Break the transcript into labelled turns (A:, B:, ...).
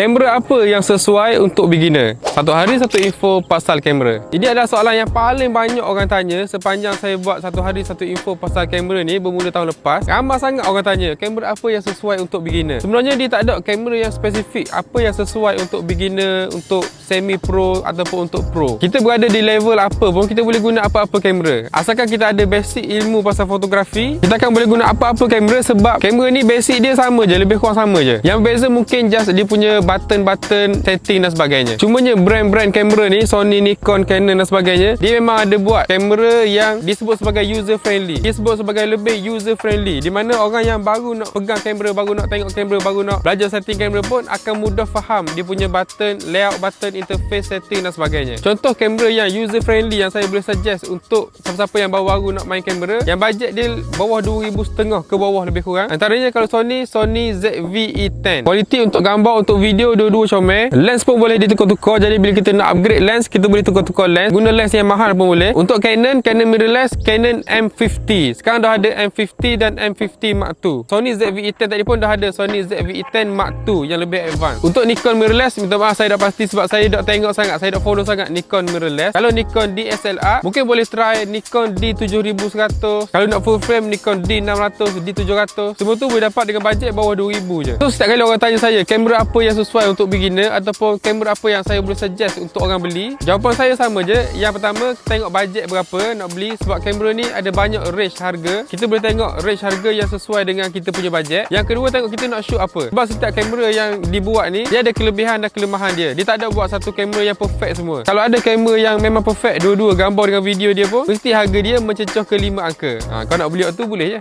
A: Kamera apa yang sesuai untuk beginner? Satu hari satu info pasal kamera. Ini adalah soalan yang paling banyak orang tanya sepanjang saya buat satu hari satu info pasal kamera ni bermula tahun lepas. Ramai sangat orang tanya, kamera apa yang sesuai untuk beginner? Sebenarnya dia tak ada kamera yang spesifik apa yang sesuai untuk beginner, untuk semi pro ataupun untuk pro. Kita berada di level apa pun kita boleh guna apa-apa kamera. Asalkan kita ada basic ilmu pasal fotografi, kita akan boleh guna apa-apa kamera sebab kamera ni basic dia sama je, lebih kurang sama je. Yang beza mungkin just dia punya button-button setting dan sebagainya. Cumanya brand-brand kamera ni Sony, Nikon, Canon dan sebagainya, dia memang ada buat kamera yang disebut sebagai user friendly. Dia sebut sebagai lebih user friendly di mana orang yang baru nak pegang kamera, baru nak tengok kamera, baru nak belajar setting kamera pun akan mudah faham dia punya button, layout button, interface setting dan sebagainya. Contoh kamera yang user friendly yang saya boleh suggest untuk siapa-siapa yang baru-baru nak main kamera yang bajet dia bawah 2000 setengah ke bawah lebih kurang. Antaranya kalau Sony, Sony ZV-E10. Kualiti untuk gambar, untuk video dua-dua comel. Lens pun boleh ditukar-tukar. Jadi bila kita nak upgrade lens, kita boleh tukar-tukar lens. Guna lens yang mahal pun boleh. Untuk Canon, Canon mirrorless, Canon M50. Sekarang dah ada M50 dan M50 Mark II. Sony ZV-E10 tadi pun dah ada Sony ZV-E10 Mark II yang lebih advance. Untuk Nikon mirrorless, minta maaf saya dah pasti sebab saya dah tengok sangat, saya dah follow sangat Nikon mirrorless. Kalau Nikon DSLR, mungkin boleh try Nikon D7100. Kalau nak full frame, Nikon D600, D700. Semua tu boleh dapat dengan bajet bawah 2000 je. So setiap kali orang tanya saya, kamera apa yang sesuai untuk beginner ataupun kamera apa yang saya boleh suggest untuk orang beli, jawapan saya sama je. Yang pertama, tengok bajet berapa nak beli sebab kamera ni ada banyak range harga. Kita boleh tengok range harga yang sesuai dengan kita punya bajet. Yang kedua, tengok kita nak shoot apa. Sebab setiap kamera yang dibuat ni, dia ada kelebihan dan kelemahan dia. Dia tak ada buat satu kamera yang perfect semua. Kalau ada kamera yang memang perfect dua-dua gambar dengan video dia pun, mesti harga dia mencecoh ke 5 angka. Ha, kau nak beli waktu boleh je.